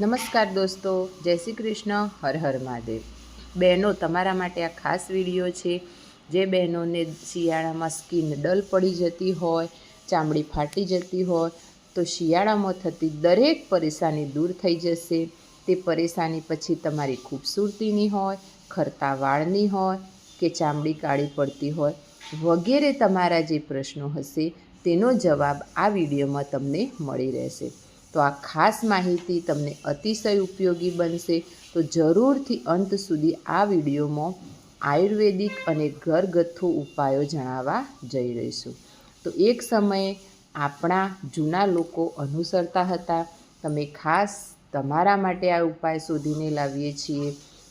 નમસ્કાર દોસ્તો, જય શ્રી કૃષ્ણ, હર હર મહાદેવ. બહેનો, તમારા માટે આ ખાસ વીડિયો છે. જે બહેનોને શિયાળામાં સ્કિન ડલ પડી જતી હોય, ચામડી ફાટી જતી હોય, તો શિયાળામાં થતી દરેક પરેશાની દૂર થઈ જશે. તે પરેશાની પછી તમારી ખૂબસૂરતીની હોય, ખરતા વાળની હોય કે ચામડી કાળી પડતી હોય, વગેરે તમારા જે પ્રશ્નો હશે, તેનો જવાબ આ વિડીયોમાં તમને મળી રહેશે. તો આ ખાસ માહિતી તમને અતિશય ઉપયોગી બનશે. તો જરૂરથી અંત સુધી આ વિડીયોમાં આયુર્વેદિક અને ઘરગથ્થુ ઉપાયો જણાવવા જઈ રહીશું. તો એક સમયે આપણા જૂના લોકો અનુસરતા હતા. તમે ખાસ તમારા માટે આ ઉપાય શોધીને લાવીએ છીએ.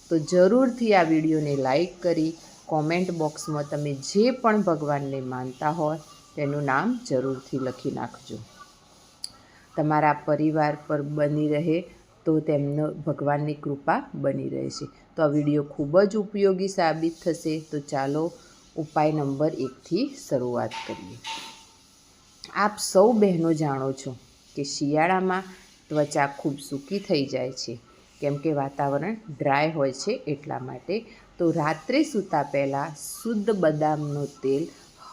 તો જરૂરથી આ વિડીયોને લાઈક કરી કોમેન્ટ બોક્સમાં તમે જે પણ ભગવાનને માનતા હોય તેનું નામ જરૂરથી લખી નાખજો. તમારા પરિવાર પર બની રહે તો તેમનો ભગવાનની કૃપા બની રહેશે. તો આ વીડિયો ખૂબ જ ઉપયોગી સાબિત થશે. તો ચાલો ઉપાય નંબર એકથી શરૂઆત કરીએ. આપ સૌ બહેનો જાણો છો કે શિયાળામાં ત્વચા ખૂબ સૂકી થઈ જાય છે. કેમ કે વાતાવરણ ડ્રાય હોય છે એટલા માટે. તો રાત્રે સૂતા પહેલાં શુદ્ધ બદામનું તેલ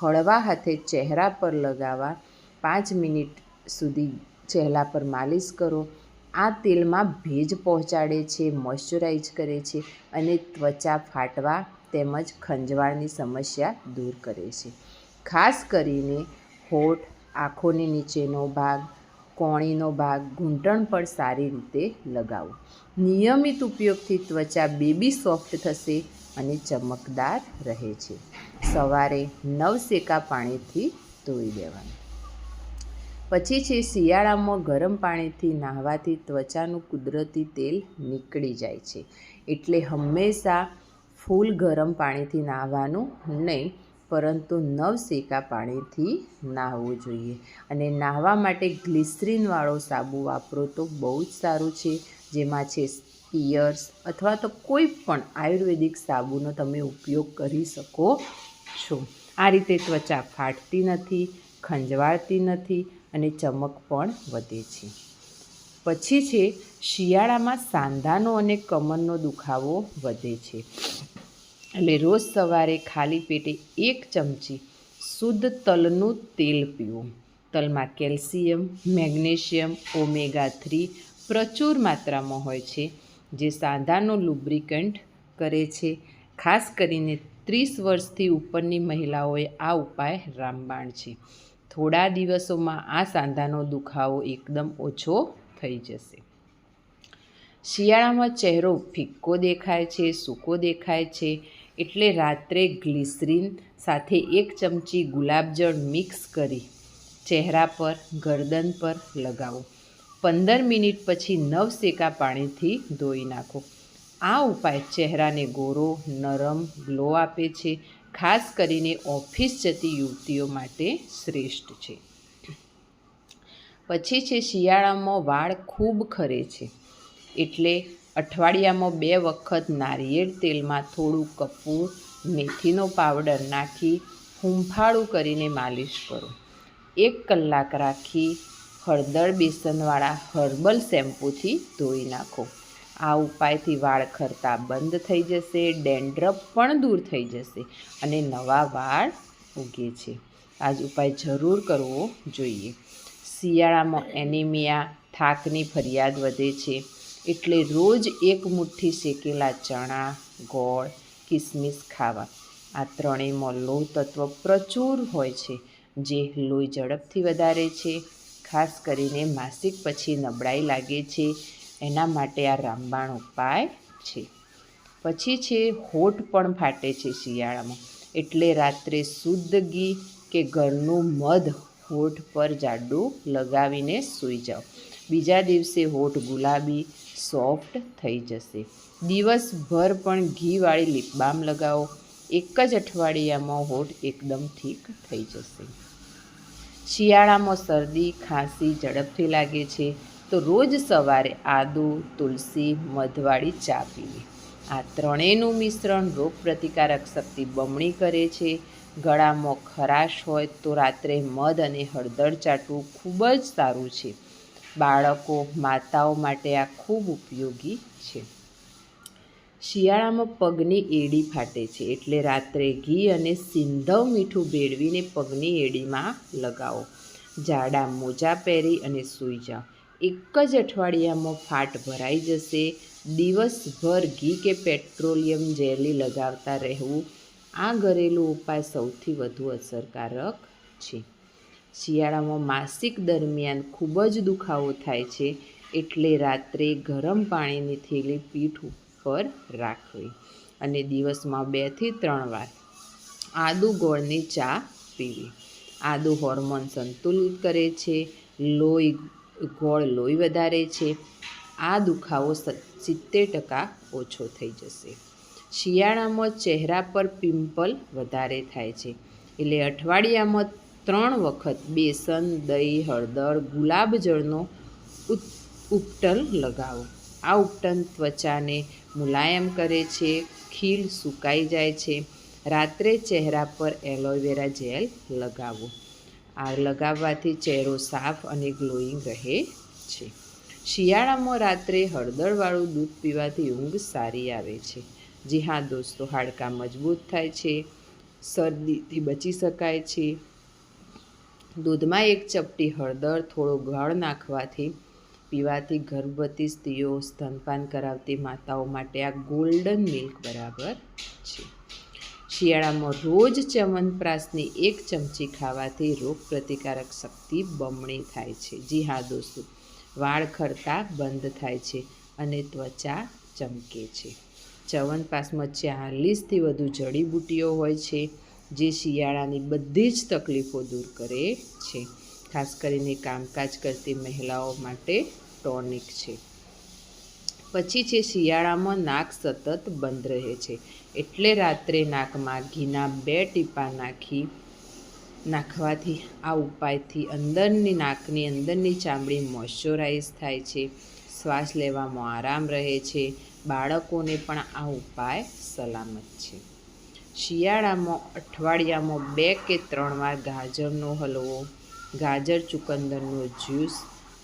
હળવા હાથે ચહેરા પર લગાવવા પાંચ મિનિટ સુધી ચહેરા પર માલિશ કરો. આ તેલમાં ભેજ પહોંચાડે છે, મોઇશ્ચરાઇઝ કરે છે અને ત્વચા ફાટવા તેમજ ખંજવાળની સમસ્યા દૂર કરે છે. ખાસ કરીને હોઠ, આંખોની નીચેનો ભાગ, કોણીનો ભાગ, ઘૂંટણ પર સારી રીતે લગાવો. નિયમિત ઉપયોગથી ત્વચા બેબી સોફ્ટ થશે અને ચમકદાર રહે છે. સવારે નવ સેકા પાણીથી ધોઈ દેવાનું. પછી છે શિયાળામાં ગરમ પાણીથી નાહવાથી ત્વચાનું કુદરતી તેલ નીકળી જાય છે. એટલે હંમેશા ફૂલ ગરમ પાણીથી નાહવાનું નહીં, પરંતુ નવસેકા પાણીથી નાહવું જોઈએ. અને નાહવા માટે ગ્લિસરીનવાળો સાબુ વાપરો તો બહુ જ સારું છે. જેમાં છે પિયર્સ અથવા તો કોઈ પણ આયુર્વેદિક સાબુનો તમે ઉપયોગ કરી શકો છો. આ રીતે ત્વચા ફાટતી નથી, ખંજવાળતી નથી અને ચમક પણ વધે છે. પછી છે, શિયાળામાં સાંધાનો અને કમરનો દુખાવો વધે છે. એટલે રોજ સવારે ખાલી પેટે એક ચમચી શુદ્ધ તલનું તેલ પીવું. તલમાં કેલ્શિયમ, મેગ્નેશિયમ, ઓમેગા થ્રી પ્રચુર માત્રામાં હોય છે, જે સાંધાનો લુબ્રિકન્ટ કરે છે. ખાસ કરીને ત્રીસ વર્ષથી ઉપરની મહિલાઓએ આ ઉપાય રામબાણ છે. થોડા દિવસોમાં આ સાંધાનો દુખાવો એકદમ ઓછો થઈ જશે. શિયાળામાં ચહેરો ફિક્કો દેખાય છે, સૂકો દેખાય છે, એટલે રાત્રે ગ્લિસરીન સાથે એક ચમચી ગુલાબજળ મિક્સ કરી ચહેરા પર, ગરદન પર લગાવો. પંદર મિનિટ પછી નવ સેકા પાણીથી ધોઈ નાખો. આ ઉપાય ચહેરાને ગોરો, નરમ, ગ્લો આપે છે ખાસ કરીને ઓફિસ જતી યુવતીઓ માટે શ્રેષ્ઠ છે. પછી છે શિયાળામાં વાળ ખૂબ ખરે છે. એટલે અઠવાડિયામાં બે વખત નારિયેળ તેલમાં થોડું કપૂર મેથીનો પાવડર નાખી હૂંફાળું કરીને માલિશ કરો. એક કલાક રાખી હળદર બેસનવાળા હર્બલ શેમ્પૂથી ધોઈ નાખો. આ ઉપાયથી વાળ ખરતા બંધ થઈ જશે, ડેન્ડ્રફ પણ દૂર થઈ જશે અને નવા વાળ ઉગે છે. આ જ ઉપાય જરૂર કરવો જોઈએ. શિયાળામાં એનિમિયા, થાકની ફરિયાદ વધે છે એટલે રોજ એક મુઠ્ઠી શેકેલા ચણા, ગોળ, કિસમિસ ખાવા. આ ત્રણેયમાં લોહ તત્વ પ્રચુર હોય છે જે લોહી ઝડપથી વધારે છે. ખાસ કરીને માસિક પછી નબળાઈ લાગે છે એના માટે આ રામબાણ ઉપાય છે. પછી છે, હોઠ પણ ફાટે છે શિયાળામાં. એટલે રાત્રે શુદ્ધ ઘી કે ઘરનું મધ હોઠ પર જાડું લગાવીને સૂઈ જાઓ. બીજા દિવસે હોઠ ગુલાબી, સોફ્ટ થઈ જશે. દિવસભર પણ ઘીવાળી લીપબામ લગાવો. એક જ અઠવાડિયામાં હોઠ એકદમ ઠીક થઈ જશે. શિયાળામાં શરદી, ખાંસી, ઝડપથી લાગે છે. તો રોજ સવારે આદુ, તુલસી, મધવાળી ચા પીવી આ ત્રણેયનું મિશ્રણ રોગ પ્રતિકારક શક્તિ બમણી કરે છે. ગળામાં ખરાશ હોય તો રાત્રે મધ અને હળદર ચાટવું ખૂબ જ સારું છે. બાળકો, માતાઓ માટે આ ખૂબ ઉપયોગી છે. શિયાળામાં પગની એડી ફાટે છે એટલે રાત્રે ઘી અને સિંધવ મીઠું ભેળવીને પગની એડીમાં લગાવો. જાડા મોજા પહેરી અને સૂઈ જાઓ. એક જ અઠવાડિયામાં ફાટ ભરાઈ જશે. દિવસભર ઘી કે પેટ્રોલિયમ જેલી લગાવતા રહેવું આ ઘરેલું ઉપાય સૌથી વધુ અસરકારક છે. શિયાળામાં માસિક દરમિયાન ખૂબ જ દુખાવો થાય છે, એટલે રાત્રે ગરમ પાણીની થેલી પીઠ ઉપર રાખવી અને દિવસમાં બેથી ત્રણ વાર આદુ ગોળની ચા પીવી. આદુ હોર્મોન સંતુલિત કરે છે, લોહી ગોળ લોહી વધારે છે, આ દુખાવો સિત્તેર ટકા ઓછો થઈ જશે. શિયાળામાં ચહેરા પર પિમ્પલ વધારે થાય છે. એટલે અઠવાડિયામાં ત્રણ વખત બેસન, દહીં, હળદર ગુલાબજળનો ઉપટન લગાવો. આ ઉપટન ત્વચાને મુલાયમ કરે છે, ખીલ સુકાઈ જાય છે. રાત્રે ચહેરા પર એલોવેરા જેલ લગાવો. આ લગાવવાથી ચહેરો સાફ અને ગ્લોઈંગ રહે છે. શિયાળામાં રાત્રે હળદરવાળું દૂધ પીવાથી ઊંઘ સારી આવે છે. જી હા દોસ્તો, હાડકાં મજબૂત થાય છે, શરદીથી બચી શકાય છે. દૂધમાં એક ચપટી હળદર, થોડો ગળ નાખવાથી પીવાથી ગર્ભવતી સ્ત્રીઓ સ્તનપાન કરાવતી માતાઓ માટે આ ગોલ્ડન મિલ્ક બરાબર છે. શિયાળામાં રોજ ચ્યવનપ્રાશની એક ચમચી ખાવાથી રોગ પ્રતિકારક શક્તિ બમણી થાય છે. જી હા દોસ્તો, વાળ ખરતા બંધ થાય છે અને ત્વચા ચમકે છે. ચ્યવનપ્રાશમાં ચાલીસથી વધુ જડીબુટ્ટીઓ હોય છે, જે શિયાળાની બધી જ તકલીફો દૂર કરે છે. ખાસ કરીને કામકાજ કરતી મહિલાઓ માટે ટોનિક છે. પછી છે શિયાળામાં નાક સતત બંધ રહે છે. એટલે રાત્રે નાકમાં ઘીના બે ટીપા નાખી નાખવાથી આ ઉપાયથી અંદરની નાકની અંદરની ચામડી મોઇશ્ચરાઇઝ થાય છે. શ્વાસ લેવામાં આરામ રહે છે. બાળકોને પણ આ ઉપાય સલામત છે. શિયાળામાં અઠવાડિયામાં બે કે ત્રણ વાર ગાજરનો હલવો, ગાજર ચુકંદરનો જ્યુસ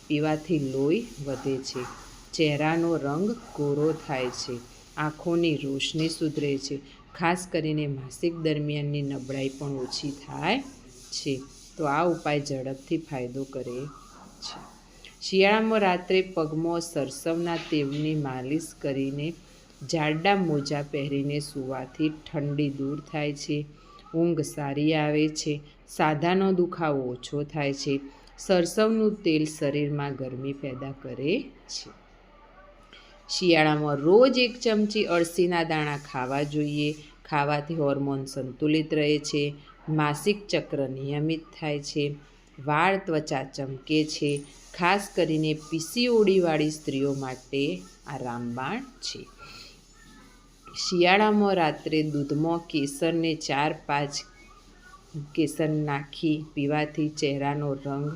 પીવાથી લોહી વધે છે. ચહેરાનો રંગ ગોરો થાય છે. આંખોની રોશની સુધરે છે. ખાસ કરીને માસિક દરમિયાનની નબળાઈ પણ ઓછી થાય છે. તો આ ઉપાય ઝડપથી ફાયદો કરે છે. શિયાળામાં રાત્રે પગમાં સરસવના તેલની માલિશ કરીને જાડા મોજા પહેરીને સૂવાથી ઠંડી દૂર થાય છે. ઊંઘ સારી આવે છે. સાધાનો દુખાવો ઓછો થાય છે. સરસવનું તેલ શરીરમાં ગરમી પેદા કરે છે. શિયાળામાં રોજ એક ચમચી અળસીના દાણા ખાવા જોઈએ. ખાવાથી હોર્મોન સંતુલિત રહે છે, માસિક ચક્ર નિયમિત થાય છે, વાળ ત્વચા ચમકે છે, ખાસ કરીને પીસીઓડીવાળી સ્ત્રીઓ માટે આ રામબાણ છે. શિયાળામાં રાત્રે દૂધમાં કેસરને ચાર પાંચ કેસર નાખી પીવાથી ચહેરાનો રંગ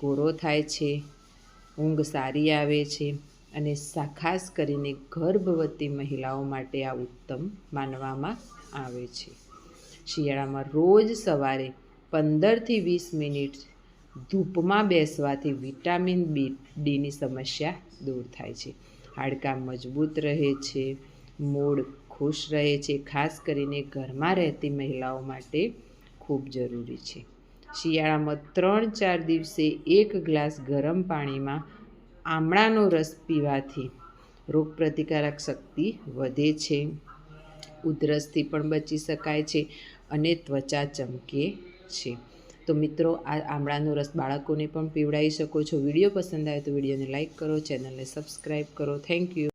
ગોરો થાય છે, ઊંઘ સારી આવે છે અને ખાસ કરીને ગર્ભવતી મહિલાઓ માટે આ ઉત્તમ માનવામાં આવે છે. શિયાળામાં રોજ સવારે પંદરથી વીસ મિનિટ ધૂપમાં બેસવાથી વિટામિન બી, ડીની સમસ્યા દૂર થાય છે. હાડકાં મજબૂત રહે છે મૂડ ખુશ રહે છે, ખાસ કરીને ઘરમાં રહેતી મહિલાઓ માટે ખૂબ જરૂરી છે. શિયાળામાં ત્રણ ચાર દિવસે એક ગ્લાસ ગરમ પાણીમાં આમળાનો રસ પીવાથી રોગપ્રતિકારક શક્તિ વધે છે. ઉધરસથી પણ બચી શકાય છે અને ત્વચા ચમકે છે. તો મિત્રો, આ આમળાનો રસ બાળકોને પણ પીવડાવી શકો છો. વીડિયો પસંદ આવે તો વિડીયોને લાઇક કરો, ચેનલને સબસ્ક્રાઈબ કરો. Thank you.